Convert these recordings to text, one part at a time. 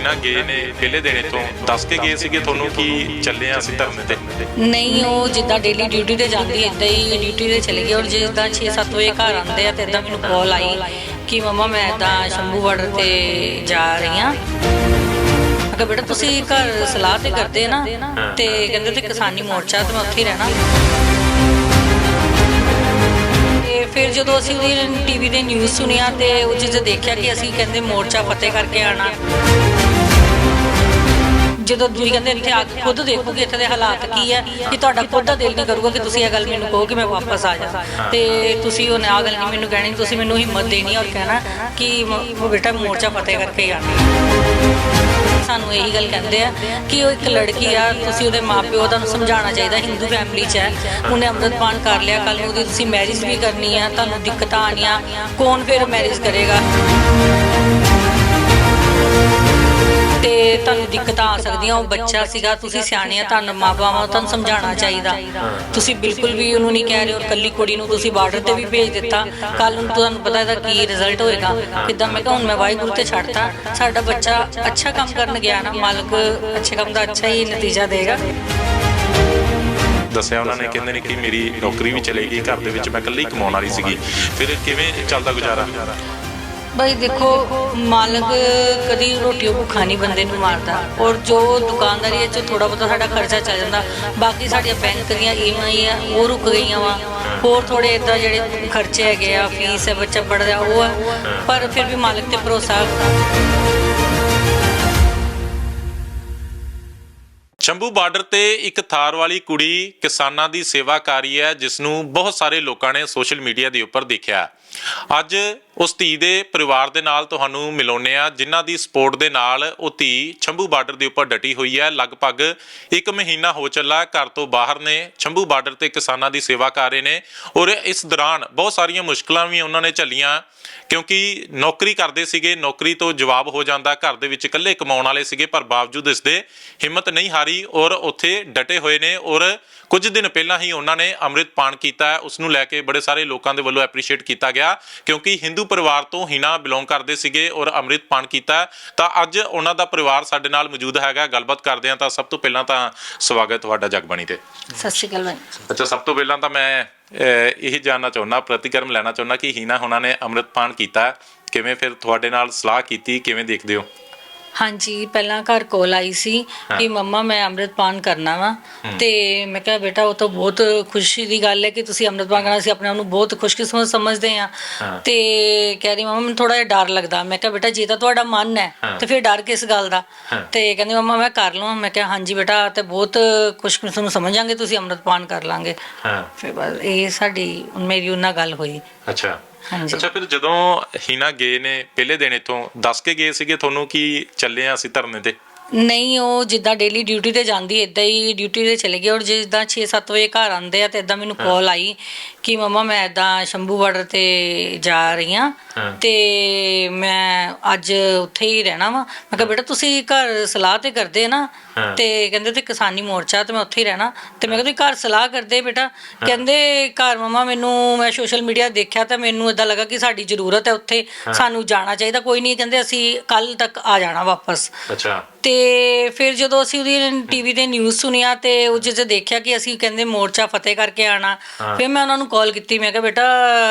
ਹੀਨਾ ਗਏ ਨੇ ਪਹਿਲੇ ਦਿਨ ਤੋਂ। ਦੱਸ ਕੇ ਗਏ ਸੀਗੇ ਤੁਹਾਨੂੰ ਕਿ ਚੱਲੇ ਆ ਅਸੀਂ ਧਰਨੇ ਤੇ। ਨਹੀਂ, ਉਹ ਜਿੱਦਾਂ ਡੇਲੀ ਡਿਊਟੀ ਤੇ ਜਾਂਦੀ ਇਦਾਂ ਹੀ ਡਿਊਟੀ ਤੇ ਚਲੀ ਗਈ ਔਰ ਜਿੱਦਾਂ 6-7 ਵਜੇ ਘਰ ਆਉਂਦੇ ਆ, ਤੇ ਇਦਾਂ ਮੈਨੂੰ ਕਾਲ ਆਈ ਕਿ ਮਮਾ, ਮੈਂ ਇਦਾਂ ਸ਼ੰਭੂ ਬਾਰਡਰ ਤੇ ਜਾ ਰਹੀ ਹਾਂ ਮੈਂ ਬੇਟਾ, ਤੁਸੀਂ ਘਰ ਸਲਾਹ ਤੇ ਕਰਦੇ ਨਾ, ਤੇ ਕਹਿੰਦੇ ਤੇ ਕਿਸਾਨੀ ਮੋਰਚਾ ਤੇ ਮੈਂ ਉੱਥੇ ਹੀ ਰਹਿਣਾ। ਫਿਰ ਜਦੋਂ ਅਸੀਂ ਉਹਦੀ ਟੀਵੀ ਤੇ ਨਿਊਜ਼ ਸੁਣਿਆ ਤੇ ਉਹ 'ਚ ਦੇਖਿਆ ਕਿ ਅਸੀਂ ਕਹਿੰਦੇ ਮੋਰਚਾ ਫਤਿਹ ਕਰਕੇ ਆਣਾ ਜਦੋਂ ਤੁਸੀਂ ਕਹਿੰਦੇ ਇੱਥੇ ਆ ਕੇ ਖੁਦ ਦੇਖੋਗੇ ਇੱਥੇ ਦੇ ਹਾਲਾਤ ਕੀ ਹੈ ਕਿ ਤੁਹਾਡਾ ਖੁਦ ਦਾ ਦਿਲ ਨਹੀਂ ਕਰੂਗਾ ਕਿ ਤੁਸੀਂ ਇਹ ਗੱਲ ਮੈਨੂੰ ਕਹੋ ਕਿ ਮੈਂ ਵਾਪਸ ਆ ਜਾ ਤੇ ਤੁਸੀਂ ਉਹ ਆ ਗੱਲ ਨਹੀਂ ਮੈਨੂੰ ਕਹਿਣੀ, ਤੁਸੀਂ ਮੈਨੂੰ ਹਿੰਮਤ ਦੇਣੀ ਔਰ ਕਹਿਣਾ ਕਿ ਬੇਟਾ ਮੋਰਚਾ ਫਤਿਹ ਕਰਕੇ ਹੀ ਆਣਾ ਸਾਨੂੰ ਇਹੀ ਗੱਲ ਕਹਿੰਦੇ ਆ ਕਿ ਉਹ ਇੱਕ ਲੜਕੀ ਆ, ਤੁਸੀਂ ਉਹਦੇ ਮਾਪਿਓ ਦਾ ਨੂੰ ਸਮਝਾਉਣਾ ਚਾਹੀਦਾ, ਹਿੰਦੂ ਫੈਮਿਲੀ 'ਚ ਹੈ। ਉਹਨੇ ਅੰਮ੍ਰਿਤਪਾਨ ਕਰ ਲਿਆ ਕੱਲ ਨੂੰ ਉਹਦੀ ਤੁਸੀਂ ਮੈਰਿਜ ਵੀ ਕਰਨੀ ਆ, ਤੁਹਾਨੂੰ ਦਿੱਕਤਾਂ ਆਣੀਆਂ ਕੌਣ ਫਿਰ ਮੈਰਿਜ ਕਰੇਗਾ? ਤੇ ਤੁਹਾਨੂੰ ਦਿੱਕਤਾਂ ਆ ਸਕਦੀਆਂ, ਉਹ ਬੱਚਾ ਸੀਗਾ, ਤੁਸੀਂ ਸਿਆਣੇ ਆ, ਤੁਹਾਨੂੰ ਮਾਪਿਆਂ ਤੁਹਾਨੂੰ ਸਮਝਾਉਣਾ ਚਾਹੀਦਾ। ਤੁਸੀਂ ਬਿਲਕੁਲ ਵੀ ਉਹਨੂੰ ਨਹੀਂ ਕਹਿ ਰਹੇ ਹੋ ਕੱਲੀ ਕੁੜੀ ਨੂੰ ਤੁਸੀਂ ਬਾਰਡਰ ਤੇ ਵੀ ਭੇਜ ਦਿੱਤਾ। ਕੱਲ ਨੂੰ ਤੁਹਾਨੂੰ ਪਤਾ ਇਹਦਾ ਕੀ ਰਿਜ਼ਲਟ ਹੋਏਗਾ। ਕਿਦਾਂ ਮੈਂ ਕਿਹਾ, ਹੁਣ ਮੈਂ ਵਾਹਿਗੁਰੂ ਤੇ ਛੱਡਤਾ। ਸਾਡਾ ਬੱਚਾ ਅੱਛਾ ਕੰਮ ਕਰਨ ਗਿਆ ਨਾ, ਮਾਲਕ ਅੱਛੇ ਕੰਮ ਦਾ ਅੱਛਾ ਹੀ ਨਤੀਜਾ ਦੇਗਾ। ਦੱਸਿਆ ਉਹਨਾਂ ਨੇ, ਕਹਿੰਦੇ ਨੇ ਕਿ ਮੇਰੀ ਨੌਕਰੀ ਵੀ ਚਲੇ ਗਈ ਘਰ ਦੇ ਵਿੱਚ ਮੈਂ ਇਕੱਲੀ ਕਮਾਉਣ ਵਾਲੀ ਸੀਗੀ। ਫਿਰ ਕਿਵੇਂ ਚੱਲਦਾ ਗੁਜ਼ਾਰਾ? ਭਾਈ ਦੇਖੋ, ਮਾਲਕ ਕਦੀ ਰੋਟੀ ਭੁੱਖਾ ਨਹੀਂ ਬੰਦੇ ਨੂੰ ਮਾਰਦਾ। ਔਰ ਜੋ ਦੁਕਾਨਦਾਰੀ ਹੈ ਥੋੜਾ ਬਹੁਤਾ ਸਾਡਾ ਖਰਚਾ ਚੱਲ ਜਾਂਦਾ, ਬਾਕੀ ਸਾਡੀਆਂ ਬੈਂਕ ਦੀਆਂ ਈਐਮਆਈ ਆ, ਉਹ ਰੁਕ ਗਈਆਂ ਵਾ। ਹੋਰ ਥੋੜੇ ਇਦਾਂ ਜਿਹੜੇ ਖਰਚੇ ਹੈਗੇ ਆ, ਫੀਸ ਹੈ, ਬੱਚਾ ਪੜਦਾ ਉਹ ਆ। ਪਰ ਫਿਰ ਵੀ ਮਾਲਕ ਤੇ ਭਰੋਸਾ ਸ਼ੰਭੂ ਬਾਰਡਰ ਤੇ ਇੱਕ ਥਾਰ ਵਾਲੀ ਕੁੜੀ ਕਿਸਾਨਾਂ ਦੀ ਸੇਵਾ ਕਰ ਰਹੀ ਹੈ ਜਿਸ ਨੂੰ ਬਹੁਤ ਸਾਰੇ ਲੋਕਾਂ ਨੇ ਸੋਸ਼ਲ ਮੀਡੀਆ ਦੇ ਉੱਪਰ ਦੇਖਿਆ। ਅੱਜ ਉਸ ਧੀ ਦੇ ਪਰਿਵਾਰ ਦੇ ਨਾਲ ਤੁਹਾਨੂੰ ਮਿਲਾਉਂਦੇ ਆ ਜਿਨ੍ਹਾਂ ਦੀ ਸਪੋਰਟ ਦੇ ਨਾਲ ਉਹ ਧੀ ਸ਼ੰਭੂ ਬਾਰਡਰ ਦੇ ਉੱਪਰ ਡਟੀ ਹੋਈ ਹੈ। ਲਗਭਗ ਇੱਕ ਮਹੀਨਾ ਹੋ ਚੱਲਾ ਘਰ ਤੋਂ ਬਾਹਰ ਨੇ ਸ਼ੰਭੂ ਬਾਰਡਰ ਤੇ ਕਿਸਾਨਾਂ ਦੀ ਸੇਵਾ ਕਰ ਰਹੇ ਨੇ ਔਰ ਇਸ ਦੌਰਾਨ ਬਹੁਤ ਸਾਰੀਆਂ ਮੁਸ਼ਕਲਾਂ ਵੀ ਉਹਨਾਂ ਨੇ ਝੱਲੀਆਂ, ਕਿਉਂਕਿ ਨੌਕਰੀ ਕਰਦੇ ਸੀਗੇ, ਨੌਕਰੀ ਤੋਂ ਜਵਾਬ ਹੋ ਜਾਂਦਾ, ਘਰ ਦੇ ਵਿੱਚ ਇਕੱਲੇ ਕਮਾਉਣ ਵਾਲੇ ਸੀਗੇ, ਪਰ ਬਾਵਜੂਦ ਇਸ ਦੇ ਹਿੰਮਤ ਨਹੀਂ ਹਾਰੀ ਔਰ ਉੱਥੇ ਡਟੇ ਹੋਏ ਨੇ ਔਰ ਕੁਝ ਦਿਨ ਪਹਿਲਾਂ ਹੀ ਉਹਨਾਂ ਨੇ ਅੰਮ੍ਰਿਤ ਪਾਨ ਕੀਤਾ ਉਸ ਨੂੰ ਲੈ ਕੇ ਬੜੇ ਸਾਰੇ ਲੋਕਾਂ ਦੇ ਵੱਲੋਂ ਐਪਰੀਸ਼ੀਏਟ ਕੀਤਾ ਗਿਆ, ਕਿਉਂਕਿ ਹਿੰਦੂ ਪਰਿਵਾਰ ਤੋਂ ਹਿਨਾ ਬਿਲੋਂਗ ਕਰਦੇ ਸੀਗੇ ਔਰ ਅੰਮ੍ਰਿਤ ਪਾਨ ਕੀਤਾ। ਤਾਂ ਅੱਜ ਉਹਨਾਂ ਦਾ ਪਰਿਵਾਰ ਸਾਡੇ ਨਾਲ ਮੌਜੂਦ ਹੈਗਾ ਗੱਲਬਾਤ ਕਰਦੇ ਹਾਂ ਤਾਂ ਸਭ ਤੋਂ ਪਹਿਲਾਂ ਤਾਂ ਸਵਾਗਤ ਤੁਹਾਡਾ ਜਗਬਾਣੀ ਤੇ ਸਤਿ ਸ਼੍ਰੀ ਅਕਾਲ ਅੱਛਾ ਸਭ ਤੋਂ ਪਹਿਲਾਂ ਤਾਂ ਮੈਂ ਇਹ ਜਾਨਣਾ ਚਾਹੁੰਦਾ ਪ੍ਰਤੀਕਰਮ ਲੈਣਾ ਚਾਹੁੰਦਾ ਕਿ ਹੀਨਾ ਉਹਨਾਂ ਨੇ ਅੰਮ੍ਰਿਤਪਾਨ ਕੀਤਾ। ਕਿਵੇਂ ਫਿਰ ਤੁਹਾਡੇ ਨਾਲ ਸਲਾਹ ਕੀਤੀ ਕਿਵੇਂ ਦੇਖਦੇ ਹੋ ਹਾਂਜੀ ਪਹਿਲਾਂ ਘਰ ਕੋਲ ਆਈ ਸੀ ਕਿ ਮੰਮਾ ਮੈਂ ਅੰਮ੍ਰਿਤਪਾਨ ਕਰਨਾ ਵਾ ਤੇ ਮੈਂ ਕਿਹਾ ਬੇਟਾ ਉਹ ਤਾਂ ਬਹੁਤ ਖੁਸ਼ੀ ਦੀ ਗੱਲ ਹੈ ਕਿ ਤੁਸੀਂ ਅੰਮ੍ਰਿਤਪਾਨ ਕਰਨਾ ਸੀ ਆਪਣੇ ਆਪ ਨੂੰ ਬਹੁਤ ਖੁਸ਼ਕਿਸਮਤ ਸਮਝਦੇ ਆ। ਤੇ ਕਹਿ ਰਹੀ ਮੰਮਾ ਮੈਨੂੰ ਥੋੜਾ ਜਿਹਾ ਡਰ ਲੱਗਦਾ। ਮੈਂ ਕਿਹਾ ਬੇਟਾ ਜੇ ਤਾਂ ਤੁਹਾਡਾ ਮਨ ਹੈ। ਤੇ ਫਿਰ ਡਰ ਕਿਸ ਗੱਲ ਦਾ। ਤੇ ਕਹਿੰਦੀ ਮੰਮਾ ਮੈਂ ਕਰ ਲਵਾਂ। ਮੈਂ ਕਿਹਾ ਹਾਂਜੀ ਬੇਟਾ ਤੇ ਬਹੁਤ ਖੁਸ਼ਕਿਸਮਤ ਨੂੰ ਸਮਝਾਂਗੇ ਤੁਸੀਂ ਅੰਮ੍ਰਿਤਪਾਨ ਕਰ ਲਾਂਗੇ। ਹਾਂ। ਫਿਰ ਬਸ ਇਹ ਸਾਡੀ ਮੇਰੀ ਉਹਨਾਂ ਗੱਲ ਹੋਈ। ਅੱਛਾ। ਅੱਛਾ, ਫਿਰ ਜਦੋਂ ਹੀਨਾ ਗਏ ਨੇ, ਪਹਿਲੇ ਦਿਨ ਇਥੋਂ, ਦੱਸ ਕੇ ਗਏ ਸੀਗੇ ਤੁਹਾਨੂੰ ਕਿ ਚੱਲੇ ਆ ਅਸੀਂ ਧਰਨੇ ਤੇ? ਨਹੀਂ ਉਹ ਜਿੱਦਾਂ ਡੇਲੀ ਡਿਊਟੀ ਤੇ ਜਾਂਦੀ ਇਦਾਂ ਹੀ ਡਿਊਟੀ ਤੇ ਚਲੇ ਗਈ ਔਰ ਜਿੱਦਾਂ 6-7 ਵਜੇ ਘਰ ਆਉਂਦੇ ਆ ਤੇ ਇਦਾਂ ਮੈਨੂੰ ਕਾਲ ਆਈ ਕਿ ਮਮਾ ਮੈਂ ਇਦਾਂ ਸ਼ੰਭੂ ਬਾਰਡਰ ਤੇ ਜਾ ਰਹੀ ਹਾਂ। ਤੇ ਮੈਂ ਅੱਜ ਉੱਥੇ ਹੀ ਰਹਿਣਾ ਵਾ। ਮੈਂ ਕਿਹਾ ਬੇਟਾ ਤੁਸੀਂ ਘਰ ਸਲਾਹ ਤੇ ਕਰਦੇ ਨਾ। ਤੇ ਕਹਿੰਦੇ ਤੇ ਕਿਸਾਨੀ ਮੋਰਚਾ ਤੇ ਮੈਂ ਉੱਥੇ ਹੀ ਰਹਿਣਾ। ਤੇ ਮੈਂ ਕਿਹਾ ਤੁਸੀਂ ਘਰ ਸਲਾਹ ਕਰਦੇ ਬੇਟਾ? ਕਹਿੰਦੇ ਘਰ ਮਮਾ ਮੈਨੂੰ ਮੈਂ ਸੋਸ਼ਲ ਮੀਡੀਆ ਦੇਖਿਆ ਤਾਂ ਮੈਨੂੰ ਇਦਾਂ ਲੱਗਾ ਕਿ ਸਾਡੀ ਜ਼ਰੂਰਤ ਹੈ ਉੱਥੇ। ਸਾਨੂੰ ਜਾਣਾ ਚਾਹੀਦਾ ਕੋਈ ਨਹੀਂ ਕਹਿੰਦੇ ਅਸੀਂ ਕੱਲ ਤੱਕ ਆ ਜਾਣਾ ਵਾਪਸ। ਅੱਛਾ। ਤੇ ਫਿਰ ਜਦੋਂ ਅਸੀਂ ਉਹਦੀ ਟੀਵੀ ਤੇ ਨਿਊਜ਼ ਸੁਣਿਆ ਤੇ ਉਹ ਜਿਹਦੇ ਦੇਖਿਆ ਕਿ ਅਸੀਂ ਕਹਿੰਦੇ ਮੋਰਚਾ ਫਤਿਹ ਕਰਕੇ ਆਣਾ। ਫਿਰ ਮੈਂ ਉਹਨਾਂ ਨੂੰ ਕਾਲ ਕੀਤੀ ਮੈਂ ਕਿਹਾ ਬੇਟਾ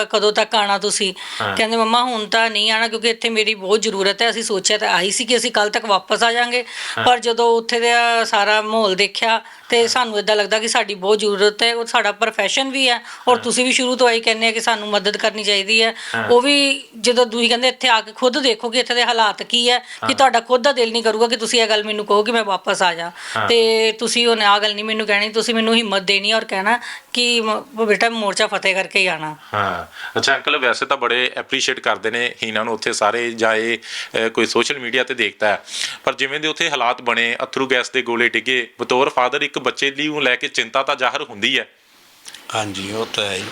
ਕਦੋਂ ਤੱਕ ਆਣਾ ਤੁਸੀਂ। ਕਹਿੰਦੇ ਮੰਮਾ ਹੁਣ ਤਾਂ ਨਹੀਂ ਆਣਾ ਕਿਉਂਕਿ ਇੱਥੇ ਮੇਰੀ ਬਹੁਤ ਜ਼ਰੂਰਤ ਹੈ। ਅਸੀਂ ਸੋਚਿਆ ਤਾਂ ਆਈ ਸੀ ਕਿ ਅਸੀਂ ਕੱਲ ਤੱਕ ਵਾਪਸ ਆ ਜਾਾਂਗੇ। ਪਰ ਜਦੋਂ ਉੱਥੇ ਦਾ ਸਾਰਾ ਮਾਹੌਲ ਦੇਖਿਆ ਤੇ ਸਾਨੂੰ ਇਦਾਂ ਲੱਗਦਾ ਕਿ ਸਾਡੀ ਬਹੁਤ ਜ਼ਰੂਰਤ ਹੈ ਉਹ ਸਾਡਾ profession ਵੀ ਹੈ ਔਰ ਤੁਸੀਂ ਵੀ ਸ਼ੁਰੂ ਤੋਂ ਆਈ ਕਹਿੰਦੇ ਆ ਕਿ ਸਾਨੂੰ ਮਦਦ ਕਰਨੀ ਚਾਹੀਦੀ ਹੈ। ਉਹ ਵੀ ਜਦੋਂ ਤੁਸੀਂ ਕਹਿੰਦੇ ਇੱਥੇ ਆ ਕੇ ਖੁਦ ਦੇਖੋ ਕਿ ਇੱਥੇ ਦੇ ਹਾਲਾਤ ਕੀ ਹੈ ਕਿ ਤੁਹਾਡਾ ਖੁਦ ਦਾ ਦਿਲ ਨਹੀਂ ਕਰੂਗਾ ਕਿ ਤੁਸੀਂ ਇਹ ਗੱਲ ਮੈਨੂੰ ਕਹੋ ਕਿ ਮੈਂ ਵਾਪਸ ਆ ਜਾ ਤੇ ਤੁਸੀਂ ਉਹ ਆ ਗੱਲ ਨਹੀਂ ਮੈਨੂੰ ਕਹਿਣੀ ਤੁਸੀਂ ਮੈਨੂੰ ਹਿੰਮਤ ਦੇਣੀ ਔਰ ਕਹਿਣਾ ਕਿ ਮ- ਬੇਟਾ ਮੋਰਚਾ ਫਤਿਹ ਕਰਕੇ ਹੀ ਆਣਾ ਹਾਂ। ਅੱਛਾ ਅੰਕਲ ਵੈਸੇ ਤਾਂ ਬੜੇ ਐਪਰੀਸ਼ੀਏਟ ਕਰਦੇ ਨੇ ਹੀਨਾ ਨੂੰ ਉੱਥੇ ਸਾਰੇ ਜਾਏ ਅਹ, ਕੋਈ ਸੋਸ਼ਲ ਮੀਡੀਆ ਤੇ ਦੇਖਦਾ ਹੈ। ਪਰ ਜਿਵੇਂ ਦੇ ਉੱਥੇ ਹਾਲਾਤ ਬਣੇ ਅਥਰੂ ਗੈਸ ਦੇ ਗੋਲੇ ਡਿੱਗੇ ਬਤੌਰ ਫਾਦਰ ਇੱਕ ਬੱਚੇ ਲਈ ਨੂੰ ਲੈ ਕੇ ਚਿੰਤਾ ਤਾਂ ਜ਼ਾਹਰ ਹੁੰਦੀ ਹੈ। ਹਾਂਜੀ ਉਹ ਤਾਂ ਹੈ। ਹੀ।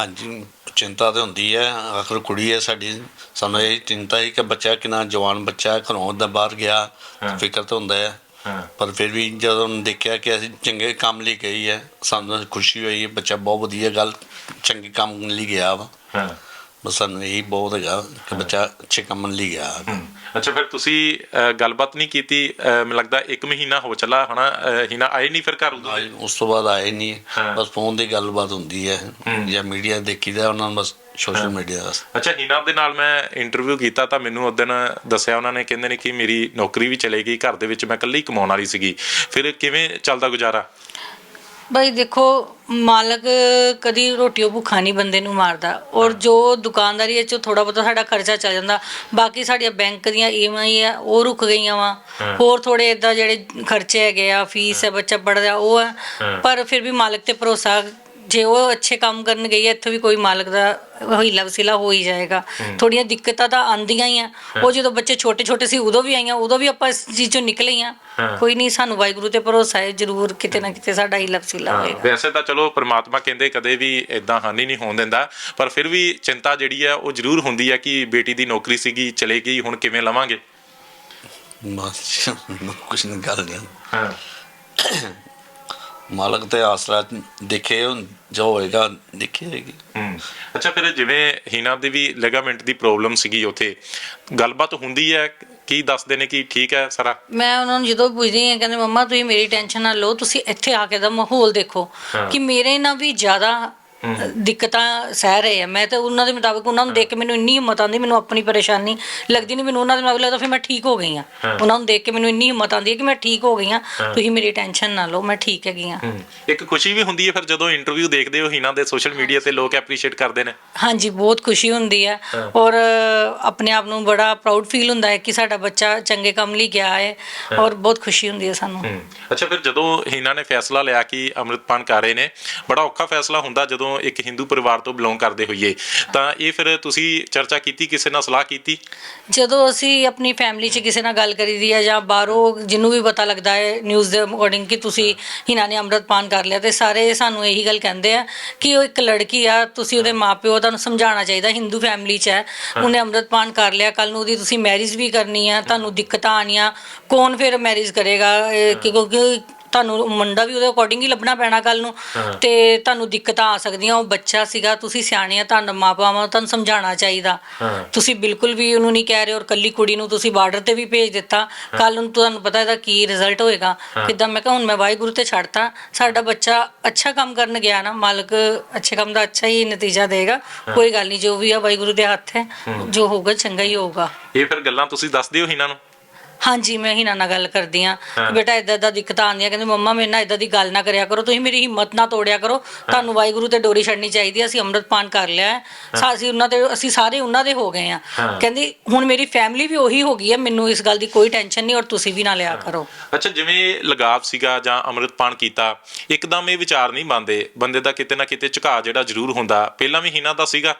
ਹਾਂਜੀ। ਚਿੰਤਾ ਤਾਂ ਹੁੰਦੀ ਹੈ ਆਖਰ ਕੁੜੀ ਹੈ ਸਾਡੀ ਸਾਨੂੰ ਇਹ ਚਿੰਤਾ ਹੈ ਕਿ ਬੱਚਾ ਕਿੰਨਾ ਜਵਾਨ ਬੱਚਾ ਹੈ, ਘਰੋਂ ਦਾ ਬਾਹਰ ਗਿਆ। ਫਿਕਰ ਤਾਂ ਹੁੰਦਾ ਹੈ। ਹਾਂ। ਪਰ ਫਿਰ ਵੀ ਜਦੋਂ ਦੇਖਿਆ ਕਿ ਅਸੀਂ ਚੰਗੇ ਕੰਮ ਲਈ ਗਈ ਹੈ ਸਾਨੂੰ ਖੁਸ਼ੀ ਹੋਈ ਹੈ ਬੱਚਾ ਬਹੁਤ ਵਧੀਆ ਗੱਲ ਚੰਗੇ ਕੰਮ ਲਈ ਗਿਆ ਵਾ। ਹਾਂ। ਬਸ ਸਾਨੂੰ ਇਹੀ ਬਹੁਤ ਹੈਗਾ ਕਿ ਬੱਚਾ ਅੱਛੇ ਕੰਮ ਲਈ ਗਿਆ। ਅੱਛਾ ਫਿਰ ਤੁਸੀਂ ਗੱਲਬਾਤ ਨਹੀਂ ਕੀਤੀ ਮੈਨੂੰ ਲੱਗਦਾ 1 ਮਹੀਨਾ ਹੋ ਚੱਲਾ ਹਨਾ? ਹੀਨਾ ਆਏ ਨਹੀਂ ਫਿਰ ਘਰ ਉਦੋਂ? ਉਸ ਤੋਂ ਬਾਅਦ ਆਏ ਨਹੀਂ। ਬਸ ਫੋਨ ਦੀ ਗੱਲਬਾਤ ਹੁੰਦੀ ਹੈ। ਜਾਂ ਮੀਡੀਆ ਦੇਖੀਦਾ ਉਹਨਾਂ ਨੂੰ ਬਸ ਸੋਸ਼ਲ ਮੀਡੀਆ ਦਾ। ਅੱਛਾ ਹੀਨਾ ਦੇ ਨਾਲ ਮੈਂ ਇੰਟਰਵਿਊ ਕੀਤਾ ਤਾਂ ਮੈਨੂੰ ਉਸ ਦਿਨ ਦੱਸਿਆ ਉਹਨਾਂ ਨੇ ਕਹਿੰਦੇ ਨੇ ਕਿ ਮੇਰੀ ਨੌਕਰੀ ਵੀ ਚਲੇ ਗਈ ਘਰ ਦੇ ਵਿੱਚ ਮੈਂ ਇਕੱਲੀ ਕਮਾਉਣ ਵਾਲੀ ਸੀਗੀ। ਫਿਰ ਕਿਵੇਂ ਚੱਲਦਾ ਗੁਜ਼ਾਰਾ? ਬਈ ਦੇਖੋ ਮਾਲਕ ਕਦੀ ਰੋਟੀਓ ਭੁੱਖਾ ਨਹੀਂ ਬੰਦੇ ਨੂੰ ਮਾਰਦਾ। ਔਰ ਜੋ ਦੁਕਾਨਦਾਰੀ ਚ ਥੋੜਾ ਬਹੁਤਾ ਸਾਡਾ ਖਰਚਾ ਚੱਲ ਜਾਂਦਾ। ਬਾਕੀ ਸਾਡੀਆਂ ਬੈਂਕ ਦੀਆਂ ਈਐਮਆਈ ਆ ਉਹ ਰੁਕ ਗਈਆਂ ਵਾ। ਹੋਰ ਥੋੜੇ ਇਦਾਂ ਜਿਹੜੇ ਖਰਚੇ ਹੈਗੇ ਆ ਫੀਸ ਹੈ ਬੱਚਾ ਪੜਦਾ ਉਹ ਹੈ। ਪਰ ਫਿਰ ਵੀ ਮਾਲਕ ਤੇ ਭਰੋਸਾ ਜੇ ਉਹ ਅੱਛੇ ਕੰਮ ਕਰਨ ਗਈ ਹੈ ਇੱਥੇ ਵੀ ਕੋਈ ਮਾਲਕ ਦਾ ਹੀਲਾ ਵਸੀਲਾ ਹੋ ਹੀ ਜਾਏਗਾ। ਥੋੜੀਆਂ ਦਿੱਕਤਾਂ ਤਾਂ ਆਂਦੀਆਂ ਹੀ ਆ। ਉਹ ਜਦੋਂ ਬੱਚੇ ਛੋਟੇ ਛੋਟੇ ਸੀ ਉਦੋਂ ਵੀ ਆਈਆਂ ਉਦੋਂ ਵੀ ਆਪਾਂ ਇਸ ਚੀਜ਼ ਚੋਂ ਨਿਕਲੇ ਹੀ ਆ। ਕੋਈ ਨਹੀਂ ਸਾਨੂੰ ਵਾਹਿਗੁਰੂ ਤੇ ਭਰੋਸਾ ਹੈ ਜ਼ਰੂਰ ਕਿਤੇ ਨਾ ਕਿਤੇ ਸਾਡਾ ਹੀਲਾ ਵਸੀਲਾ ਹੋਏਗਾ। ਵੈਸੇ ਤਾਂ ਚਲੋ ਪ੍ਰਮਾਤਮਾ ਕਹਿੰਦੇ ਕਦੇ ਵੀ ਇਦਾਂ ਹਾਨੀ ਨਹੀਂ ਹੋਣ ਦਿੰਦਾ ਪਰ ਫਿਰ ਵੀ ਚਿੰਤਾ ਜਿਹੜੀ ਹੈ ਉਹ ਜ਼ਰੂਰ ਹੁੰਦੀ ਹੈ ਕਿ ਬੇਟੀ ਦੀ ਨੌਕਰੀ ਸੀਗੀ ਚਲੇ ਗਈ ਹੁਣ ਕਿਵੇਂ ਲਵਾਂਗੇ? ਬਸ ਕੁਛ ਨਹੀਂ ਗੱਲ ਨਹੀਂ। ਹਾਂ। ਮਾਲਕ ਤੇ ਆਸਰਾ ਦੇਖੇ ਜੋ ਹੋਏਗਾ ਦੇਖੀ ਹੋਏਗੀ ਹੂੰ। ਅੱਛਾ ਫਿਰ ਜਿਵੇਂ ਹੀਨਾ ਦੀ ਵੀ ਲਿਗਾਮੈਂਟ ਦੀ ਪ੍ਰੋਬਲਮ ਸੀਗੀ ਉੱਥੇ ਗੱਲਬਾਤ ਹੁੰਦੀ ਹੈ? ਕੀ ਦੱਸਦੇ ਨੇ ਕਿ ਠੀਕ ਹੈ ਸਾਰਾ? ਮੈਂ ਉਹਨਾਂ ਨੂੰ ਜਦੋਂ ਪੁੱਛਦੀ ਹਾਂ ਕਹਿੰਦੇ ਮੰਮਾ ਤੁਸੀਂ ਮੇਰੀ ਟੈਨਸ਼ਨ ਨਾ ਲਓ ਤੁਸੀਂ ਇੱਥੇ ਆ ਕੇ ਦਾ ਮਾਹੌਲ ਦੇਖੋ। ਕਿ ਮੇਰੇ ਨਾਲ ਵੀ ਜ਼ਿਆਦਾ ਦਿੱਕਤਾਂ ਸਹਿ ਰਹੇ ਆ। ਮੈਂ ਤਾਂ ਉਹਨਾਂ ਦੇ ਮੁਤਾਬਕ ਉਹਨਾਂ ਨੂੰ ਦੇਖ ਕੇ ਮੈਨੂੰ ਇੰਨੀ ਹਿੰਮਤ ਆਉਂਦੀ ਮੈਨੂੰ ਆਪਣੀ ਪਰੇਸ਼ਾਨੀ ਲੱਗਦੀ ਨਹੀਂ ਮੈਨੂੰ ਉਹਨਾਂ ਦੇ ਮੁਤਾਬਕ ਲੱਗਦਾ ਫਿਰ ਮੈਂ ਠੀਕ ਹੋ ਗਈ ਆ। ਉਹਨਾਂ ਨੂੰ ਦੇਖ ਕੇ ਮੈਨੂੰ ਇੰਨੀ ਹਿੰਮਤ ਆਉਂਦੀ ਹੈ ਕਿ ਮੈਂ ਠੀਕ ਹੋ ਗਈ ਆ। ਤੁਸੀਂ ਮੇਰੀ ਟੈਨਸ਼ਨ ਨਾ ਲਓ ਮੈਂ ਠੀਕ ਹੈਗੀ ਆ। ਇੱਕ ਖੁਸ਼ੀ ਵੀ ਹੁੰਦੀ ਹੈ ਫਿਰ ਜਦੋਂ ਇੰਟਰਵਿਊ ਦੇਖਦੇ ਹੋ ਹੀਨਾ ਦੇ ਸੋਸ਼ਲ ਮੀਡੀਆ ਤੇ ਲੋਕ ਐਪਰੀਸ਼ੀਏਟ ਕਰਦੇ ਨੇ। ਹਾਂਜੀ ਬਹੁਤ ਖੁਸ਼ੀ ਹੁੰਦੀ ਹੈ। ਔਰ ਆਪਣੇ ਆਪ ਨੂੰ ਬੜਾ ਪ੍ਰਾਊਡ ਫੀਲ ਹੁੰਦਾ ਹੈ ਕਿ ਸਾਡਾ ਬੱਚਾ ਚੰਗੇ ਕੰਮ ਲਈ ਗਿਆ ਹੈ। ਔਰ ਬਹੁਤ ਖੁਸ਼ੀ ਹੁੰਦੀ ਹੈ ਸਾਨੂੰ। ਅੱਛਾ ਫਿਰ ਜਦੋਂ ਹੀਨਾ ਨੇ ਫੈਸਲਾ ਲਿਆ ਕਿ ਅੰਮ੍ਰਿਤਪਾਨ ਕਰ ਰਹੇ ਨੇ ਬੜਾ ਔਖਾ ਫੈਸਲਾ ਹੁੰਦਾ ਜਦੋਂ ਇੱਕ ਹਿੰਦੂ ਪਰਿਵਾਰ ਤੋਂ ਬਿਲੋਂਗ ਕਰਦੇ ਹੋਈਏ ਤਾਂ ਇਹ ਫਿਰ ਤੁਸੀਂ ਚਰਚਾ ਕੀਤੀ ਕਿਸੇ ਨਾਲ ਸਲਾਹ ਕੀਤੀ? ਜਦੋਂ ਅਸੀਂ ਆਪਣੀ ਫੈਮਿਲੀ 'ਚ ਕਿਸੇ ਨਾਲ ਗੱਲ ਕਰੀਦੀ ਹੈ ਜਾਂ ਬਾਹਰੋਂ ਜਿਹਨੂੰ ਵੀ ਪਤਾ ਲੱਗਦਾ ਹੈ ਨਿਊਜ਼ ਦੇ ਅਕੋਰਡਿੰਗ ਕਿ ਤੁਸੀਂ ਹਿਨਾ ਨੇ ਅੰਮ੍ਰਿਤਪਾਨ ਕਰ ਲਿਆ ਤੇ ਸਾਰੇ ਸਾਨੂੰ ਇਹੀ ਗੱਲ ਕਹਿੰਦੇ ਆ ਕਿ ਉਹ ਇੱਕ ਲੜਕੀ ਆ ਤੁਸੀਂ ਉਹਦੇ ਮਾਪਿਓ ਤੁਹਾਨੂੰ ਸਮਝਾਉਣਾ ਚਾਹੀਦਾ ਹਿੰਦੂ ਫੈਮਿਲੀ 'ਚ ਹੈ ਉਹਨੇ ਅੰਮ੍ਰਿਤਪਾਨ ਕਰ ਲਿਆ ਕੱਲ ਨੂੰ ਉਹਦੀ ਤੁਸੀਂ ਮੈਰਿਜ ਵੀ ਕਰਨੀ ਆ ਤੁਹਾਨੂੰ ਦਿੱਕਤਾਂ ਆਣੀਆਂ ਕੌਣ ਫਿਰ ਮੈਰਿਜ ਕਰੇਗਾ ਕਿਉਂਕਿ ਤੁਹਾਨੂੰ ਮੁੰਡਾ ਵੀ ਉਹਦੇ ਅਕੋਰਡਿੰਗ ਹੀ ਲੱਭਣਾ ਪੈਣਾ ਕੱਲ ਨੂੰ। ਤੇ ਤੁਹਾਨੂੰ ਦਿੱਕਤਾਂ ਆ ਸਕਦੀਆਂ ਉਹ ਬੱਚਾ ਸੀਗਾ ਤੁਸੀਂ ਸਿਆਣੇ ਆ ਤੁਹਾਨੂੰ ਮਾਪਿਆਂ ਤੁਹਾਨੂੰ ਸਮਝਾਉਣਾ ਚਾਹੀਦਾ। ਤੁਸੀਂ ਬਿਲਕੁਲ ਵੀ ਉਹਨੂੰ ਨਹੀਂ ਕਹਿ ਰਹੇ ਔਰ ਕੱਲੀ ਕੁੜੀ ਨੂੰ ਤੁਸੀਂ ਬਾਰਡਰ ਤੇ ਵੀ ਭੇਜ ਦਿੱਤਾ। ਕੱਲ ਨੂੰ ਤੁਹਾਨੂੰ ਪਤਾ ਇਹਦਾ ਕੀ ਰਿਜ਼ਲਟ ਹੋਏਗਾ। ਕਿਦਾਂ ਮੈਂ ਕਿਹਾ ਹੁਣ ਮੈਂ ਵਾਹਿਗੁਰੂ ਤੇ ਛੱਡਤਾ। ਸਾਡਾ ਬੱਚਾ ਅੱਛਾ ਕੰਮ ਕਰਨ ਗਿਆ ਨਾ ਮਾਲਕ ਅੱਛੇ ਕੰਮ ਦਾ ਅੱਛਾ ਹੀ ਨਤੀਜਾ ਦੇਗਾ। ਕੋਈ ਗੱਲ ਨਹੀਂ ਜੋ ਵੀ ਆ ਵਾਹਿਗੁਰੂ ਦੇ ਹੱਥ ਹੈ ਜੋ ਹੋਊਗਾ ਚੰਗਾ ਹੀ ਹੋਊਗਾ। ਇਹ ਫਿਰ ਗੱਲਾਂ ਤੁਸੀਂ ਦੱਸਦੇ ਹੋ ਹੀਨਾ ਨੂੰ? ਹਾਂਜੀ ਮੈਂ ਹਿਨਾ ਨਾਲ ਗੱਲ ਕਰਦੀ ਆ। ਬੇਟਾ ਇਦਾਂ ਇਦਾਂ ਦਿੱਕਤਾਂ ਆਉਂਦੀਆਂ ਕਹਿੰਦੇ ਮੰਮਾ ਮੇਰੇ ਨਾਲ ਇਦਾਂ ਦੀ ਗੱਲ ਨਾ ਕਰਿਆ ਕਰੋ ਤੁਸੀਂ ਮੇਰੀ ਹਿੰਮਤ ਨਾ ਤੋੜਿਆ ਕਰੋ। ਤੁਹਾਨੂੰ ਵਾਹਿਗੁਰੂ ਤੇ ਡੋਰੀ ਛੱਡਣੀ ਚਾਹੀਦੀ ਹੈ ਅਸੀਂ ਅੰਮ੍ਰਿਤਪਾਨ ਕਰ ਲਿਆ ਹੈ। ਸਾ- ਅਸੀਂ ਉਹਨਾਂ ਦੇ ਅਸੀਂ ਸਾਰੇ ਉਹਨਾਂ ਦੇ ਹੋ ਗਏ ਆ। ਕਹਿੰਦੀ ਹੁਣ ਮੇਰੀ ਫੈਮਿਲੀ ਵੀ ਉਹੀ ਹੋ ਗਈ ਹੈ ਮੈਨੂੰ ਇਸ ਗੱਲ ਦੀ ਕੋਈ ਟੈਨਸ਼ਨ ਨਹੀਂ ਔਰ ਤੁਸੀਂ ਵੀ ਨਾ ਲਿਆ ਕਰੋ। ਅੱਛਾ ਜਿਵੇਂ ਲਗਾਵ ਸੀਗਾ ਜਾਂ ਅੰਮ੍ਰਿਤਪਾਨ ਕੀਤਾ ਇੱਕਦਮ ਇਹ ਵਿਚਾਰ ਨਹੀਂ ਬੰਦੇ ਬੰਦੇ ਦਾ ਕਿਤੇ ਨਾ ਕਿਤੇ ਝੁਕਾਅ ਜਿਹੜਾ ਜ਼ਰੂਰ ਹੁੰਦਾ। ਪਹਿਲਾਂ ਵੀ ਹੀਨਾ ਦਾ ਸੀਗਾ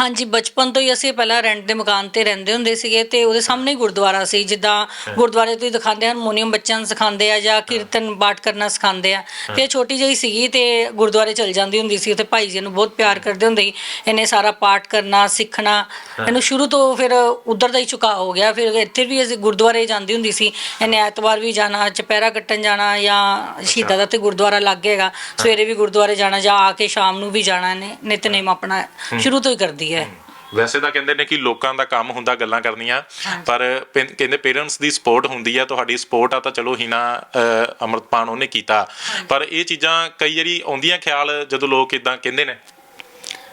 ਹਾਂਜੀ ਬਚਪਨ ਤੋਂ ਹੀ ਅਸੀਂ ਪਹਿਲਾਂ ਰੈਂਟ ਦੇ ਮਕਾਨ ਤੇ ਰਹਿੰਦੇ ਹੁੰਦੇ ਸੀਗੇ ਤੇ ਉਹਦੇ ਸਾਹਮਣੇ ਹੀ ਗੁਰਦੁਆਰਾ ਸੀ ਜਿੱਦਾਂ ਗੁਰਦੁਆਰੇ ਤੋਂ ਹੀ ਦਿਖਾਉਂਦੇ ਹਨ ਹਾਰਮੋਨੀਅਮ ਬੱਚਿਆਂ ਨੂੰ ਸਿਖਾਉਂਦੇ ਆ ਜਾਂ ਕੀਰਤਨ ਪਾਠ ਕਰਨਾ ਸਿਖਾਉਂਦੇ ਆ। ਤੇ ਇਹ ਛੋਟੀ ਜਿਹੀ ਸੀਗੀ ਤੇ ਗੁਰਦੁਆਰੇ ਚਲ ਜਾਂਦੀ ਹੁੰਦੀ ਸੀ ਉੱਥੇ ਭਾਈ ਜੀ ਨੂੰ ਬਹੁਤ ਪਿਆਰ ਕਰਦੇ ਹੁੰਦੇ ਸੀ ਇਹਨੇ ਸਾਰਾ ਪਾਠ ਕਰਨਾ ਸਿੱਖਣਾ। ਇਹਨੂੰ ਸ਼ੁਰੂ ਤੋਂ ਫਿਰ ਉਧਰ ਦਾ ਹੀ ਝੁਕਾਅ ਹੋ ਗਿਆ ਫਿਰ ਇੱਥੇ ਵੀ ਅਸੀਂ ਗੁਰਦੁਆਰੇ ਜਾਂਦੀ ਹੁੰਦੀ ਸੀ ਇਹਨੇ ਐਤਵਾਰ ਵੀ ਜਾਣਾ ਚੁਪਹਿਰਾ ਕੱਟਣ ਜਾਣਾ ਜਾਂ ਸ਼ਹੀਦਾਂ ਦਾ ਤੇ ਗੁਰਦੁਆਰਾ ਲੱਗ ਹੈਗਾ ਸਵੇਰੇ ਵੀ ਗੁਰਦੁਆਰੇ ਜਾਣਾ ਜਾਂ ਆ ਕੇ ਸ਼ਾਮ ਨੂੰ ਵੀ ਜਾਣਾ ਇਹਨੇ ਨਿਤਨੇਮ ਆਪਣਾ ਸ਼ੁਰੂ ਤੋਂ ਹੀ ਕਰਦੀ ਹੈ। ਵੈਸੇ ਤਾਂ ਕਹਿੰਦੇ ਨੇ ਕਿ ਲੋਕਾਂ ਦਾ ਕੰਮ ਹੁੰਦਾ ਗੱਲਾਂ ਕਰਨੀਆਂ ਪਰ ਪੇ- ਕਹਿੰਦੇ ਪੇਰੈਂਟਸ ਦੀ ਸਪੋਰਟ ਹੁੰਦੀ ਆ ਤੁਹਾਡੀ ਸਪੋਰਟ ਆ ਤਾਂ ਚਲੋ ਹੀਨਾ ਅ, ਅੰਮ੍ਰਿਤਪਾਨ ਉਹਨੇ ਕੀਤਾ। ਪਰ ਇਹ ਚੀਜ਼ਾਂ ਕਈ ਵਾਰੀ ਆਉਂਦੀਆਂ ਖਿਆਲ ਜਦੋਂ ਲੋਕ ਇਦਾਂ ਕਹਿੰਦੇ ਨੇ।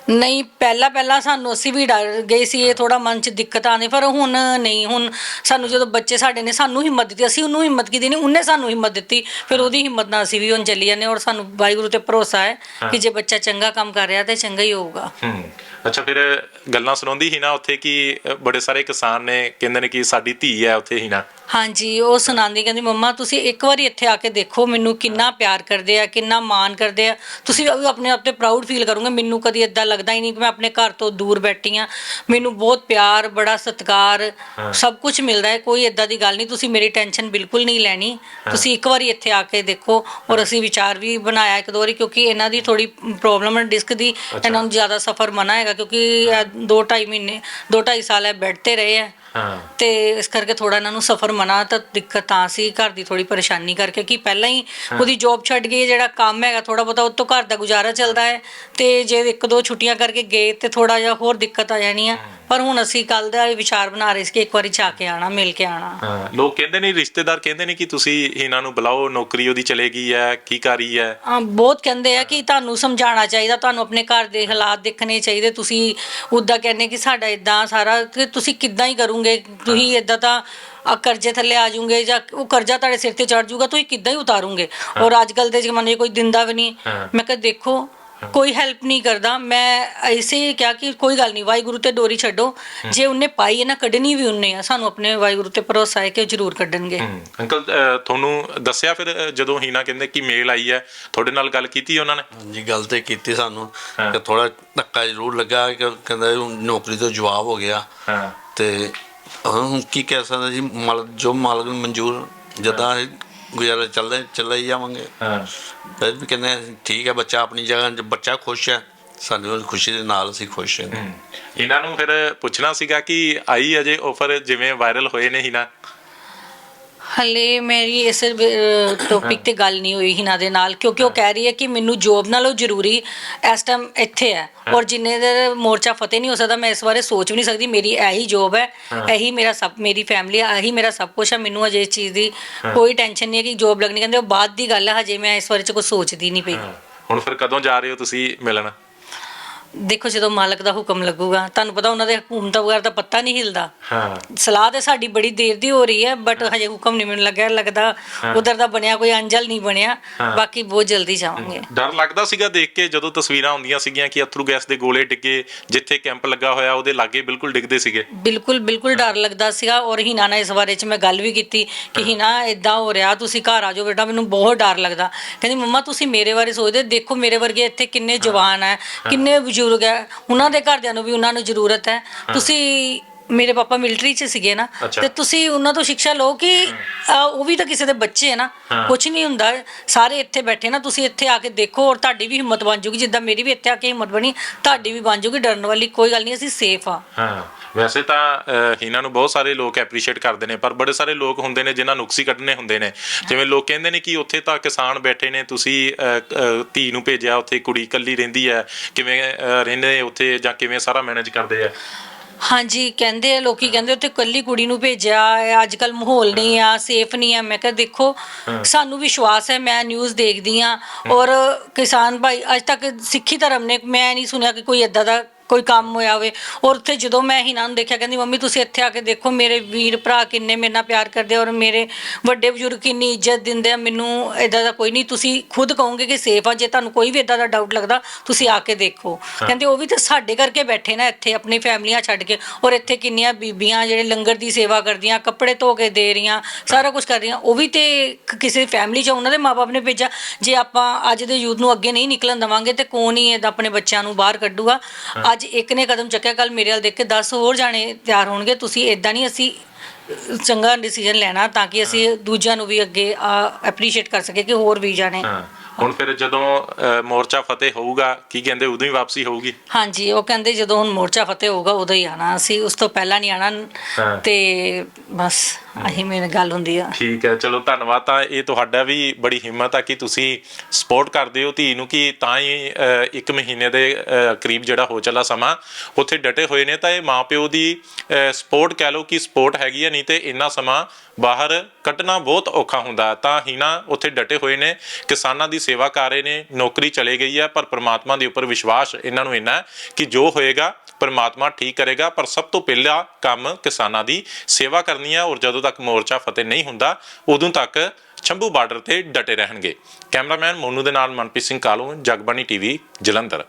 ਨਹੀਂ ਪਹਿਲਾਂ ਪਹਿਲਾਂ ਸਾਨੂੰ ਅਸੀਂ ਵੀ ਡਰ ਗਏ ਸੀ ਇਹ ਥੋੜਾ ਮਨ 'ਚ ਦਿੱਕਤ ਆਉਂਦੀ ਪਰ ਹੁਣ ਨਹੀਂ ਹੁਣ ਸਾਨੂੰ ਜਦੋਂ ਬੱਚੇ ਸਾਡੇ ਨੇ ਸਾਨੂੰ ਹਿੰਮਤ ਦਿੱਤੀ ਅਸੀਂ ਉਹਨੂੰ ਹਿੰਮਤ ਕੀ ਦੇਣੀ ਉਹਨੇ ਸਾਨੂੰ ਹਿੰਮਤ ਦਿੱਤੀ ਫਿਰ ਉਹਦੀ ਹਿੰਮਤ ਨਾਲ ਅਸੀਂ ਵੀ ਹੁਣ ਚੱਲੀ ਜਾਂਦੇ ਔਰ ਸਾਨੂੰ ਵਾਹਿਗੁਰੂ ਤੇ ਭਰੋਸਾ ਹੈ ਕਿ ਜੇ ਬੱਚਾ ਚੰਗਾ ਕੰਮ ਕਰ ਰਿਹਾ ਤੇ ਚੰਗਾ ਹੀ ਹੋਊਗਾ। ਹੂੰ। ਅੱਛਾ, ਫਿਰ ਗੱਲਾਂ ਸੁਣਾਉਂਦੀ ਹੀਨਾ ਉੱਥੇ ਕਿ ਬੜੇ ਸਾਰੇ ਕਿਸਾਨ ਨੇ, ਕਹਿੰਦੇ ਨੇ ਕਿ ਸਾਡੀ ਧੀ ਹੈ ਉੱਥੇ ਹੀ ਨਾ। ਹਾਂਜੀ ਉਹ ਸੁਣਾਉਂਦੀ ਕਹਿੰਦੀ ਮੰਮਾ ਤੁਸੀਂ ਇੱਕ ਵਾਰੀ ਇੱਥੇ ਆ ਕੇ ਦੇਖੋ ਮੈਨੂੰ ਕਿੰਨਾ ਪਿਆਰ ਕਰਦੇ ਆ ਕਿੰਨਾ ਮਾਣ ਕਰਦੇ ਆ। ਤੁਸੀਂ ਵੀ ਆਪਣੇ ਆਪ ਤੇ ਪ੍ਰਾਊਡ ਫੀਲ ਕਰੋਗੇ ਮੈਨੂੰ ਕਦੀ ਇਦਾਂ ਲੱਗਦਾ ਹੀ ਨਹੀਂ ਕਿ ਮੈਂ ਆਪਣੇ ਘਰ ਤੋਂ ਦੂਰ ਬੈਠੀ ਆ। ਮੈਨੂੰ ਬਹੁਤ ਪਿਆਰ ਬੜਾ ਸਤਿਕਾਰ ਸਭ ਕੁਝ ਮਿਲਦਾ ਹੈ ਕੋਈ ਇਦਾਂ ਦੀ ਗੱਲ ਨਹੀਂ ਤੁਸੀਂ ਮੇਰੀ ਟੈਨਸ਼ਨ ਬਿਲਕੁਲ ਨਹੀਂ ਲੈਣੀ। ਤੁਸੀਂ ਇੱਕ ਵਾਰੀ ਇੱਥੇ ਆ ਕੇ ਦੇਖੋ ਔਰ ਅਸੀਂ ਵਿਚਾਰ ਵੀ ਬਣਾਇਆ ਇੱਕ ਦੋ ਵਾਰੀ ਕਿਉਂਕਿ ਇਹਨਾਂ ਦੀ ਥੋੜੀ ਪ੍ਰੋਬਲਮ ਹੈ ਡਿਸਕ ਦੀ ਇਹਨਾਂ ਨੂੰ ਜ਼ਿਆਦਾ ਸਫਰ ਮਨਾ ਹੈਗਾ ਕਿਉਂਕਿ ਦੋ ਢਾਈ ਮਹੀਨੇ ਦੋ ਢਾਈ ਸਾਲ ਇਹ ਬੈੱਡ ਤੇ ਰਹੇ ਆ। ਹਾਂ। ਤੇ ਇਸ ਕਰਕੇ ਥੋੜਾ ਇਹਨਾਂ ਨੂੰ ਸਫਰ ਮਨਾ ਤਾਂ ਦਿੱਕਤ ਤਾਂ ਸੀ ਘਰ ਦੀ ਥੋੜੀ ਪਰੇਸ਼ਾਨੀ ਕਰਕੇ ਕਿ ਪਹਿਲਾਂ ਹੀ ਉਹਦੀ ਜੌਬ ਛੱਡ ਗਈ ਜਿਹੜਾ ਕੰਮ ਹੈਗਾ ਥੋੜਾ ਬਹੁਤਾ ਉਹ ਤੋਂ ਘਰ ਦਾ ਗੁਜ਼ਾਰਾ ਚੱਲਦਾ ਹੈ ਤੇ ਜੇ ਇੱਕ ਦੋ ਛੁੱਟੀਆਂ ਕਰਕੇ ਗਏ ਤੇ ਥੋੜਾ ਜਿਹਾ ਹੋਰ ਦਿੱਕਤ ਆ ਜਾਣੀ ਆ। ਪਰ ਹੁਣ ਅਸੀਂ ਕੱਲ ਦਾ ਇਹ ਵਿਚਾਰ ਬਣਾ ਰਹੇ ਸੀ ਕਿ ਇੱਕ ਵਾਰੀ ਜਾ ਕੇ ਆਣਾ ਮਿਲ ਕੇ ਆਣਾ ਹਾਂ ਲੋਕ ਕਹਿੰਦੇ ਨੇ ਰਿਸ਼ਤੇਦਾਰ ਕਹਿੰਦੇ ਨੇ ਕਿ ਤੁਸੀਂ ਇਹਨਾਂ ਨੂੰ ਬੁਲਾਓ ਨੌਕਰੀ ਉਹਦੀ ਚਲੇ ਗਈ ਹੈ ਕੀ ਕਰ ਹੈ? ਹਾਂ ਬਹੁਤ ਕਹਿੰਦੇ ਆ ਕਿ ਤੁਹਾਨੂੰ ਸਮਝਾਉਣਾ ਚਾਹੀਦਾ ਤੁਹਾਨੂੰ ਆਪਣੇ ਘਰ ਦੇ ਹਾਲਾਤ ਦੇਖਣੇ ਚਾਹੀਦੇ ਤੁਸੀਂ ਉੱਦਾਂ ਕਹਿੰਦੇ ਕਿ ਸਾਡਾ ਇਦਾਂ ਸਾਰਾ ਕਿ ਤੁਸੀਂ ਕਿੱਦਾਂ ਹੀ ਕਰੋਗੇ ਤੁਸੀਂ ਇਦਾਂ ਤਾਂ ਆ ਕਰਜ਼ੇ ਥੱਲੇ ਆ ਜਾਓਗੇ ਜਾਂ ਉਹ ਕਰਜ਼ਾ ਤੁਹਾਡੇ ਸਿਰ ਤੇ ਚੜ ਜਾਊਗਾ ਤੁਸੀਂ ਕਿੱਦਾਂ ਹੀ ਉਤਾਰੋਗੇ। ਔਰ ਅੱਜ ਕੱਲ ਦੇ ਜ਼ਮਾਨੇ 'ਚ ਕੋਈ ਦਿੰਦਾ ਵੀ ਨਹੀਂ। ਹਾਂ। ਮੈਂ ਕਿਹਾ ਦੇਖੋ ਕੋਈ ਹੈਲਪ ਨਹੀਂ ਕਰਦਾ। ਮੈਂ ਐਸੇ ਹੀ ਕਿਹਾ ਕਿ ਕੋਈ ਗੱਲ ਨਹੀਂ ਵਾਹਿਗੁਰੂ ਤੇ ਡੋਰੀ ਛੱਡੋ। ਜੇ ਉਹਨੇ ਪਾਈ ਹੈ ਨਾ ਕੱਢਣੀ ਵੀ ਉਹਨੇ ਆ। ਸਾਨੂੰ ਆਪਣੇ ਵਾਹਿਗੁਰੂ ਤੇ ਭਰੋਸਾ ਹੈ ਕਿ ਉਹ ਜ਼ਰੂਰ ਕੱਢਣਗੇ। ਅੰਕਲ ਤੁਹਾਨੂੰ ਦੱਸਿਆ ਫਿਰ ਜਦੋਂ ਹੀਨਾ ਕਹਿੰਦੇ ਕਿ ਮੇਲ ਆਈ ਹੈ ਤੁਹਾਡੇ ਨਾਲ ਗੱਲ ਕੀਤੀ ਉਹਨਾਂ ਨੇ? ਹਾਂਜੀ ਗੱਲ ਤੇ ਕੀਤੀ ਸਾਨੂੰ। ਕਿ ਥੋੜਾ ਧੱਕਾ ਜ਼ਰੂਰ ਲੱਗਾ ਕਿ ਕਹਿੰਦਾ ਨੌਕਰੀ ਤੋਂ ਜਵਾਬ ਹੋ ਗਿਆ। ਹਾਂ। ਤੇ ਹੁਣ ਕੀ ਕਹਿ ਸਕਦੇ ਜੀ ਮਾਲਕ ਜੋ ਮਾਲਕ ਨੂੰ ਮਨਜ਼ੂਰ ਜਦਾਂ ਇਹ ਗੁਜ਼ਾਰਾ ਚੱਲਦਾ ਚੱਲਾ ਹੀ ਜਾਵਾਂਗੇ। ਹਾਂ। ਫਿਰ ਵੀ ਕਹਿੰਦੇ ਆ, ਠੀਕ ਹੈ ਬੱਚਾ ਆਪਣੀ ਜਗ੍ਹਾ ਜੇ ਬੱਚਾ ਖੁਸ਼ ਹੈ ਸਾਨੂੰ ਖੁਸ਼ੀ ਦੇ ਨਾਲ ਅਸੀਂ ਖੁਸ਼ ਹਾਂ। ਇਹਨਾਂ ਨੂੰ ਫਿਰ ਪੁੱਛਣਾ ਸੀਗਾ ਕਿ ਆਈ ਅਜੇ ਆਫਰ ਜਿਵੇਂ ਵਾਇਰਲ ਹੋਏ ਨੇ ਹੀਨਾ ਹਲੇ ਮੇਰੀ ਇਸ ਟੌਪਿਕ ਤੇ ਗੱਲ ਨਹੀਂ ਹੋਈ ਹਿਨਾ ਦੇ ਨਾਲ ਕਿਉਂਕਿ ਉਹ ਕਹਿ ਰਹੀ ਹੈ ਕਿ ਮੈਨੂੰ ਜੋਬ ਨਾਲੋਂ ਜ਼ਰੂਰੀ ਇਸ ਟਾਈਮ ਇੱਥੇ ਹੈ। ਔਰ ਜਿੰਨੇ ਦੇਰ ਮੋਰਚਾ ਫਤਿਹ ਨਹੀਂ ਹੋ ਸਕਦਾ ਮੈਂ ਇਸ ਬਾਰੇ ਸੋਚ ਵੀ ਨਹੀਂ ਸਕਦੀ ਮੇਰੀ ਇਹੀ ਜੋਬ ਹੈ ਇਹੀ ਮੇਰਾ ਸਭ ਮੇਰੀ ਫੈਮਿਲੀ ਹੈ ਇਹੀ ਮੇਰਾ ਸਭ ਕੁਝ ਹੈ ਮੈਨੂੰ ਅਜੇ ਇਸ ਚੀਜ਼ ਦੀ ਕੋਈ ਟੈਨਸ਼ਨ ਨਹੀਂ ਹੈ ਕਿ ਜੋਬ ਲੱਗਣੀ ਕਹਿੰਦੇ ਉਹ ਬਾਅਦ ਦੀ ਗੱਲ ਹੈ ਹਜੇ ਮੈਂ ਇਸ ਬਾਰੇ ਚ ਕੁਝ ਸੋਚਦੀ ਨਹੀਂ ਪਈ। ਹੁਣ ਫਿਰ ਕਦੋਂ ਜਾ ਰਹੇ ਹੋ ਤੁਸੀਂ ਮਿਲਣ? ਦੇਖੋ ਜਦੋਂ ਮਾਲਕ ਦਾ ਹੁਕਮ ਲੱਗੂਗਾ ਤੁਹਾਨੂੰ ਪਤਾ ਉਹਨਾਂ ਦੇ ਹਕੂਮਤਾਂ ਵਗੈਰਾ ਦਾ ਪੱਤਾ ਨਹੀਂ ਹਿਲਦਾ। ਹਾਂ। ਸਲਾਹ ਤੇ ਸਾਡੀ ਬੜੀ ਦੇਰ ਦੀ ਹੋ ਰਹੀ ਹੈ ਬਟ ਹਜੇ ਹੁਕਮ ਨਹੀਂ ਮੈਨੂੰ ਲੱਗਿਆ ਲੱਗਦਾ ਉਧਰ ਦਾ ਬਣਿਆ ਕੋਈ ਅੰਜਲ ਨਹੀਂ ਬਣਿਆ ਬਾਕੀ ਬਹੁਤ ਜਲਦੀ ਜਾਵਾਂਗੇ। ਡਰ ਲੱਗਦਾ ਸੀਗਾ ਦੇਖ ਕੇ ਜਦੋਂ ਤਸਵੀਰਾਂ ਆਉਂਦੀਆਂ ਸੀਗੀਆਂ ਕਿ ਅਥਰੂ ਗੈਸ ਦੇ ਗੋਲੇ ਡਿੱਗੇ ਜਿੱਥੇ ਕੈਂਪ ਲੱਗਾ ਹੋਇਆ ਉਹਦੇ ਲਾਗੇ ਬਿਲਕੁਲ ਡਿੱਗਦੇ ਸੀਗੇ। ਬਿਲਕੁਲ ਬਿਲਕੁਲ ਡਰ ਲੱਗਦਾ ਸੀਗਾ ਔਰ ਹਿਨਾ ਨਾਲ ਇਸ ਬਾਰੇ 'ਚ ਮੈਂ ਗੱਲ ਵੀ ਕੀਤੀ ਕਿ ਹਿਨਾ ਇਦਾਂ ਹੋ ਰਿਹਾ ਤੁਸੀਂ ਘਰ ਆ ਜਾਓ ਬੇਟਾ ਮੈਨੂੰ ਬਹੁਤ ਡਰ ਲੱਗਦਾ। ਕਹਿੰਦੀ ਮੰਮਾ ਤੁਸੀਂ ਮੇਰੇ ਬਾਰੇ ਸੋਚਦੇ ਦੇਖੋ ਮੇਰੇ ਵਰਗੇ ਇੱਥੇ ਕਿੰਨੇ ਜਵਾਨ ਹੈ। ਕਿੰਨੇ ਬਜ਼ੁਰਗ ਹੈ ਉਹਨਾਂ ਦੇ ਘਰਦਿਆਂ ਨੂੰ ਵੀ ਉਹਨਾਂ ਨੂੰ ਜ਼ਰੂਰਤ ਹੈ। ਤੁਸੀਂ ਮੇਰੇ ਪਾਪਾ ਮਿਲਟਰੀ 'ਚ ਸੀਗੇ ਨਾ ਅੱਛਾ। ਤੇ ਤੁਸੀਂ ਉਹਨਾਂ ਤੋਂ ਸਿੱਖਿਆ ਲਓ ਕਿ ਉਹ ਵੀ ਤਾਂ ਕਿਸੇ ਦੇ ਬੱਚੇ ਹੈ ਨਾ ਹਾਂ। ਕੁਝ ਨਹੀਂ ਹੁੰਦਾ। ਸਾਰੇ ਇੱਥੇ ਬੈਠੇ ਨਾ ਤੁਸੀਂ ਇੱਥੇ ਆ ਕੇ ਦੇਖੋ ਔਰ ਤੁਹਾਡੀ ਵੀ ਹਿੰਮਤ ਬਣ ਜੂਗੀ। ਜਿੱਦਾਂ ਮੇਰੀ ਵੀ ਇੱਥੇ ਆ ਕੇ ਹਿੰਮਤ ਬਣੀ ਤੁਹਾਡੀ ਵੀ ਬਣ ਜੂਗੀ ਡਰਨ ਵਾਲੀ ਕੋਈ ਗੱਲ ਨਹੀਂ ਅਸੀਂ ਸੇਫ ਆ ਹਾਂ। ਵੈਸੇ ਤਾਂ ਅਹ, ਹੀਨਾ ਨੂੰ ਬਹੁਤ ਸਾਰੇ ਲੋਕ ਐਪਰੀਸ਼ੀਏਟ ਕਰਦੇ ਨੇ ਪਰ ਬੜੇ ਸਾਰੇ ਲੋਕ ਹੁੰਦੇ ਨੇ ਜਿਨ੍ਹਾਂ ਨੁਕਸੀ ਕੱਢਣੇ ਹੁੰਦੇ ਨੇ। ਜਿਵੇਂ ਲੋਕ ਕਹਿੰਦੇ ਨੇ ਕਿ ਉੱਥੇ ਤਾਂ ਕਿਸਾਨ ਬੈਠੇ ਨੇ ਤੁਸੀਂ ਅਹ, ਅਹ, ਧੀ ਨੂੰ ਭੇਜਿਆ ਉੱਥੇ ਕੁੜੀ ਇਕੱਲੀ ਰਹਿੰਦੀ ਹੈ ਕਿਵੇਂ ਅਹ, ਰਹਿੰਦੇ ਉੱਥੇ ਜਾਂ ਕਿਵੇਂ ਸਾਰਾ ਮੈਨੇਜ ਕਰਦੇ ਆ? ਹਾਂਜੀ ਕਹਿੰਦੇ ਆ ਲੋਕੀ ਕਹਿੰਦੇ ਉੱਥੇ ਕੱਲੀ ਕੁੜੀ ਨੂੰ ਭੇਜਿਆ ਹੈ ਅੱਜ ਕੱਲ ਮਾਹੌਲ ਨਹੀਂ ਆ ਸੇਫ ਨਹੀਂ ਆ। ਮੈਂ ਕਿਹਾ ਦੇਖੋ ਸਾਨੂੰ ਵਿਸ਼ਵਾਸ ਹੈ ਮੈਂ ਨਿਊਜ਼ ਦੇਖਦੀ ਆ ਔਰ ਕਿਸਾਨ ਭਾਈ ਅੱਜ ਤੱਕ ਸਿੱਖੀ ਧਰਮ ਨੇ ਮੈਂ ਨਹੀਂ ਸੁਣਿਆ ਕਿ ਕੋਈ ਇਦਾਂ ਦਾ ਕੋਈ ਕੰਮ ਹੋਇਆ ਹੋਵੇ। ਔਰ ਉੱਥੇ ਜਦੋਂ ਮੈਂ ਹਿਨਾ ਨੂੰ ਦੇਖਿਆ ਕਹਿੰਦੀ ਮੰਮੀ ਤੁਸੀਂ ਇੱਥੇ ਆ ਕੇ ਦੇਖੋ ਮੇਰੇ ਵੀਰ ਭਰਾ ਕਿੰਨੇ ਮੇਰੇ ਨਾਲ ਪਿਆਰ ਕਰਦੇ ਔਰ ਮੇਰੇ ਵੱਡੇ ਬਜ਼ੁਰਗ ਕਿੰਨੀ ਇੱਜ਼ਤ ਦਿੰਦੇ ਆ। ਮੈਨੂੰ ਇਦਾਂ ਦਾ ਕੋਈ ਨਹੀਂ ਤੁਸੀਂ ਖੁਦ ਕਹੋਗੇ ਕਿ ਸੇਫ ਆ ਜੇ ਤੁਹਾਨੂੰ ਕੋਈ ਵੀ ਇਦਾਂ ਦਾ ਡਾਊਟ ਲੱਗਦਾ ਤੁਸੀਂ ਆ ਕੇ ਦੇਖੋ। ਕਹਿੰਦੇ ਉਹ ਵੀ ਤਾਂ ਸਾਡੇ ਕਰਕੇ ਬੈਠੇ ਨਾ ਇੱਥੇ ਆਪਣੀ ਫੈਮਲੀਆਂ ਛੱਡ ਕੇ। ਔਰ ਇੱਥੇ ਕਿੰਨੀਆਂ ਬੀਬੀਆਂ ਜਿਹੜੇ ਲੰਗਰ ਦੀ ਸੇਵਾ ਕਰਦੀਆਂ ਕੱਪੜੇ ਧੋ ਕੇ ਦੇ ਰਹੀਆਂ ਸਾਰਾ ਕੁਝ ਕਰ ਰਹੀਆਂ। ਉਹ ਵੀ ਤੇ ਕਿਸੇ ਫੈਮਿਲੀ ਚ ਉਹਨਾਂ ਦੇ ਮਾਪੇ ਨੇ ਭੇਜਿਆ। ਜੇ ਆਪਾਂ ਅੱਜ ਦੇ ਯੂਥ ਨੂੰ ਅੱਗੇ ਨਹੀਂ ਨਿਕਲਣ ਦਵਾਂਗੇ ਤੇ ਕੌਣ ਹੀ ਇਹਦਾ ਆਪਣੇ ਬੱਚਿਆਂ ਨੂੰ ਬਾਹਰ ਕੱਢੂਗਾ? ਅੱਜ ਇੱਕ ਨੇ ਕਦਮ ਚੱਕਿਆ ਕੱਲ ਮੇਰੇ ਵੱਲ ਦੇਖ ਕੇ 10 ਹੋਰ ਜਾਣੇ ਤਿਆਰ ਹੋਣਗੇ। ਤੁਸੀਂ ਇਦਾਂ ਨਹੀਂ ਅਸੀਂ ਚੰਗਾ ਡਿਸੀਜਨ ਲੈਣਾ ਤਾਂ ਕਿ ਅਸੀਂ ਦੂਜਿਆਂ ਨੂੰ ਵੀ ਅੱਗੇ ਐਪਰੀਸ਼ੀਏਟ ਕਰ ਸਕੇ ਕਿ ਹੋਰ ਵੀ ਜਾਣੇ। ਹਾਂ। ਹੁਣ ਫਿਰ ਜਦੋਂ ਅਹ, ਮੋਰਚਾ ਫਤਿਹ ਹੋਊਗਾ ਕੀ ਕਹਿੰਦੇ ਉਦੋਂ ਹੀ ਵਾਪਸੀ ਹੋਊਗੀ? ਹਾਂਜੀ ਉਹ ਕਹਿੰਦੇ ਜਦੋਂ ਹੁਣ ਮੋਰਚਾ ਫਤਿਹ ਹੋਊਗਾ ਉਦੋਂ ਹੀ ਆਣਾ ਅਸੀਂ ਉਸ ਤੋਂ ਪਹਿਲਾਂ ਨਹੀਂ ਹਾਂ। ਆਣਾ ਤੇ ਬਸ ਆਹੀ ਮੇਰੀ ਗੱਲ ਹੁੰਦੀ ਆ। ਠੀਕ ਹੈ ਚਲੋ ਧੰਨਵਾਦ। ਤਾਂ ਇਹ ਤੁਹਾਡਾ ਵੀ ਬੜੀ ਹਿੰਮਤ ਆ ਕਿ ਤੁਸੀਂ ਸਪੋਰਟ ਕਰਦੇ ਹੋ ਧੀ ਨੂੰ ਕਿ ਤਾਂ ਹੀ ਅਹ, ਇੱਕ ਮਹੀਨੇ ਦੇ ਅਹ, ਕਰੀਬ ਜਿਹੜਾ ਹੋ ਚੱਲਾ ਸਮਾਂ ਉੱਥੇ ਡਟੇ ਹੋਏ ਨੇ। ਤਾਂ ਇਹ ਮਾਪਿਓ ਦੀ ਸਪੋਰਟ ਕਹਿ ਲਓ ਕਿ ਸਪੋਰਟ ਹੈਗੀ ਆ ਨਹੀਂ ਤੇ ਇੰਨਾ ਸਮਾਂ ਬਾਹਰ ਕੱਟਣਾ ਬਹੁਤ ਔਖਾ ਹੁੰਦਾ। ਤਾਂ ਹੀਨਾ ਉੱਥੇ ਡਟੇ ਹੋਏ ਨੇ। ਕਿਸਾਨਾਂ ਦੀ ਸੇਵਾ ਕਰ ਰਹੇ ਨੇ, ਨੌਕਰੀ ਚਲੇ ਗਈ ਹੈ, ਪਰ ਪ੍ਰਮਾਤਮਾ ਦੇ ਉੱਪਰ ਵਿਸ਼ਵਾਸ ਇਹਨਾਂ ਨੂੰ ਇੰਨਾ ਕਿ ਜੋ ਹੋਏਗਾ, ਪਰਮਾਤਮਾ ਠੀਕ ਕਰੇਗਾ, ਪਰ ਸਭ ਤੋਂ ਪਹਿਲਾ ਕੰਮ ਕਿਸਾਨਾਂ ਦੀ ਸੇਵਾ ਕਰਨੀ ਹੈ ਔਰ ਜਦੋਂ ਤੱਕ ਮੋਰਚਾ ਫਤਿਹ ਨਹੀਂ ਹੁੰਦਾ, ਉਦੋਂ ਤੱਕ ਛੰਭੂ ਬਾਰਡਰ ਤੇ ਡਟੇ ਰਹਿਣਗੇ। ਕੈਮਰਾਮੈਨ ਮੋਨੂ ਦੇ ਨਾਲ ਮਨਪ੍ਰੀਤ ਸਿੰਘ ਕਾਲੂ, ਜਗਬਾਣੀ ਟੀਵੀ, ਜਲੰਧਰ।